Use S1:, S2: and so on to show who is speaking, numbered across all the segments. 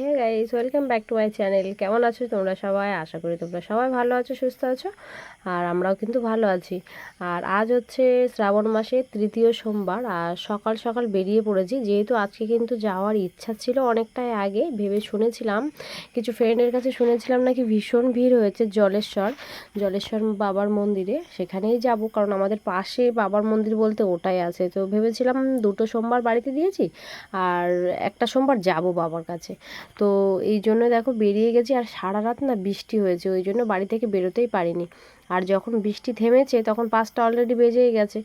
S1: Hey guys welcome back to my channel কেমন আছো তোমরা সবাই? আশা করি তোমরা সবাই ভালো আছো, সুস্থ আছো, আর আমরাও কিন্তু ভালো আছি। আর আজ হচ্ছে শ্রাবণ মাসের তৃতীয় সোমবার, আর সকাল সকাল বেরিয়ে পড়েছি। যেহেতু আজকে কিন্তু যাওয়ার ইচ্ছা ছিল অনেকটাই আগে, ভেবে শুনেছিলাম, কিছু ফ্রেন্ডের কাছে শুনেছিলাম নাকি ভীষণ ভিড় হয়েছে জলেশ্বর জলেশ্বর বাবার মন্দিরে। সেখানেই যাব, কারণ আমাদের পাশে বাবার মন্দির বলতে ওটাই আছে। তো ভেবেছিলাম দুটো সোমবার বাড়িতে দিয়েছি, আর একটা সোমবার যাব বাবার কাছে। তো এই জন্য দেখো বেরিয়ে গেছি আর সারা রাত না বৃষ্টি হয়েছে, ওই জন্য বাড়ি থেকে বেরোতেই পারিনি। আর যখন বৃষ্টি থেমেছে তখন পাঁচটা অলরেডি বেজেই গেছে।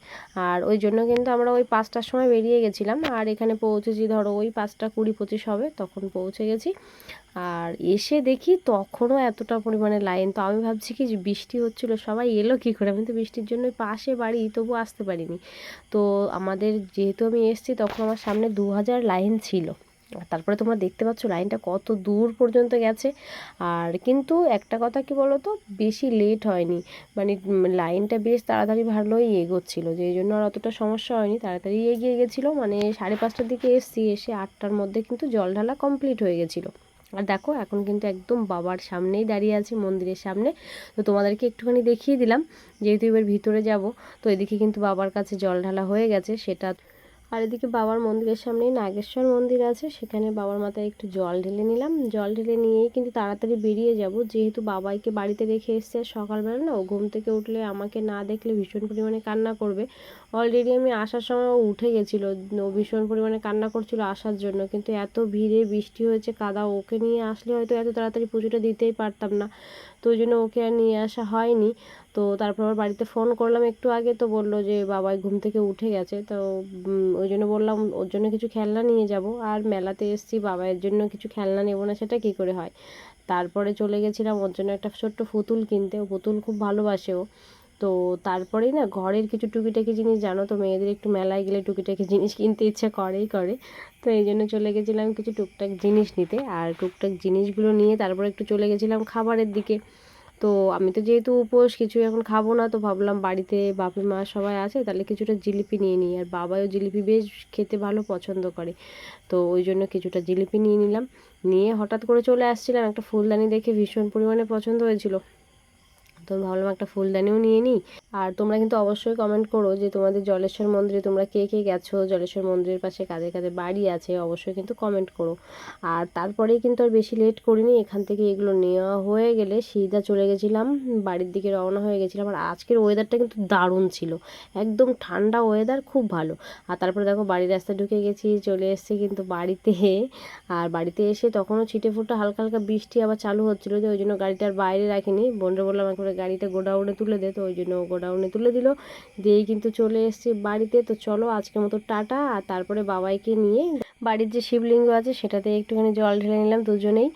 S1: আর ওই জন্য কিন্তু আমরা ওই পাঁচটার সময় বেরিয়ে গেছিলাম, আর এখানে পৌঁছেছি ধরো ওই পাঁচটা কুড়ি পঁচিশ হবে, তখন পৌঁছে গেছি। আর এসে দেখি তখনও এতটা পরিমাণে লাইন তো আমি ভাবছি কি যে বৃষ্টি হচ্ছিল, সবাই এলো কী করে? আমি তো বৃষ্টির জন্য পাশে বাড়ি, তবু আসতে পারিনি। তো আমাদের যেহেতু আমি এসেছি তখন আমার সামনে দু হাজার লাইন ছিল। তারপরে তোমরা দেখতে পাচ্ছ লাইনটা কত দূর পর্যন্ত গেছে। আর কিন্তু একটা কথা কি বলো তো বেশি লেট হয়নি। মানে লাইনটা বেশ তাড়াতাড়ি ভালোই এগোচ্ছিলো যেই জন্য আর অতটা সমস্যা হয়নি। তাড়াতাড়ি এগিয়ে গেছিল মানে সাড়ে পাঁচটার দিকে এসছি, এসে আটটার মধ্যে কিন্তু জল ঢালা কমপ্লিট হয়ে গেছিল। আর দেখো, এখন কিন্তু একদম বাবার সামনেই দাঁড়িয়ে আছি, মন্দিরের সামনে। তো তোমাদেরকে একটুখানি দেখিয়ে দিলাম, যেহেতু এবার ভিতরে যাব, তো এদিকে কিন্তু বাবার কাছে জল ঢালা হয়ে গেছে, সেটা আর এদিকে বাবার মন্দিরের সামনেই নাগেশ্বর মন্দির আছে। সেখানে বাবার মাথায় একটু জল ঢেলে নিলাম। জল ঢেলে নিয়েই কিন্তু তাড়াতাড়ি বেরিয়ে যাব। যেহেতু বাবাইকে বাড়িতে রেখে এসছে সকালবেলা না, ও ঘুম থেকে উঠলে আমাকে না দেখলে ভীষণ পরিমাণে কান্না করবে। অলরেডি আমি আসার সময় ও উঠে গেছিল। ও ভীষণ পরিমাণে কান্না করছিল আসার জন্য। কিন্তু এত ভিড়ে বৃষ্টি হয়েছে, কাদা ওকে নিয়ে আসলে হয়তো এত তাড়াতাড়ি পুজোটা দিতেই পারতাম না। তো ওই জন্য ওকে আর নিয়ে আসা হয়নি। তো তারপর আবার বাড়িতে ফোন করলাম একটু আগে, তো বলল যে বাবাই ঘুম থেকে উঠে গেছে, তো ওই জন্য বললাম ওর জন্য কিছু খেলনা নিয়ে যাব। আর মেলাতে এসেছি বাবাইয়ের জন্য কিছু খেলনা নেব না, সেটা কী করে হয়? তারপরে চলে গেছিলাম ওর জন্য একটা ছোট্ট পুতুল কিনতে, ও পুতুল খুব ভালোবাসে ও। তো তারপরেই না ঘরের কিছু টুকিটাকি জিনিস, জানো তো মেয়েদের একটু মেলায় গেলে টুকিটাকি জিনিস কিনতে ইচ্ছা করেই করে। তো এই জন্য চলে গেছিলাম কিছু টুকটাক জিনিস নিতে, আর টুকটাক জিনিসগুলো নিয়ে তারপর একটু চলে গেছিলাম খাবারের দিকে। তো আমি তো যেহেতু উপোস কিছু এখন খাব না, তো ভাবলাম বাড়িতে বাপি মা সবাই আছে, তাহলে কিছুটা জিলিপি নিয়ে নিই। আর বাবাও জিলিপি বেশ খেতে ভালো পছন্দ করে, তো ওই জন্য কিছুটা জিলিপি নিয়ে নিলাম। নিয়ে হঠাৎ করে চলে আসছিলাম একটা ফুলদানি দেখে ভীষণ পরিমাণে পছন্দ হয়েছিল। তো ভাবলাম একটা ফুলদানিও নিয়ে নিই। আর তোমরা কিন্তু অবশ্যই কমেন্ট করো যে তোমাদের জলেশ্বর মন্দিরে তোমরা কে কে গেছো? জলেশ্বর মন্দিরের পাশে কাদের কাদের বাড়ি আছে? অবশ্যই কিন্তু কমেন্ট করো। আর তারপরেই কিন্তু আর বেশি লেট করিনি, এখান থেকে এগুলো নেওয়া হয়ে গেলে সিধা চলে গেছিলাম, বাড়ির দিকে রওনা হয়ে গেছিলাম। আর আজকের ওয়েদারটা কিন্তু দারুণ ছিল, একদম ঠান্ডা ওয়েদার খুব ভালো। আর তারপরে দেখো বাড়ির রাস্তায় ঢুকে গেছি, চলে এসেছি কিন্তু বাড়িতে। আর বাড়িতে এসে তখনও ছিটে ফুটে হালকা হালকা বৃষ্টি আবার চালু হচ্ছিল যে ওই জন্য গাড়িটার বাইরে রাখিনি। বোনরে বললাম একবারে গাড়িটা গোডাউনে তুলে দে, তো ওই জন্য গোডাউনে তুলে দিল। দিয়েই কিন্তু চলে এসেছি বাড়িতে। তো চলো আজকে মতো টাটা। আর তারপরে বাবাইকে নিয়ে বাড়ির যে শিবলিঙ্গ আছে, সেটাতে একটুখানি জল ঢেলে নিলাম দুজনেই।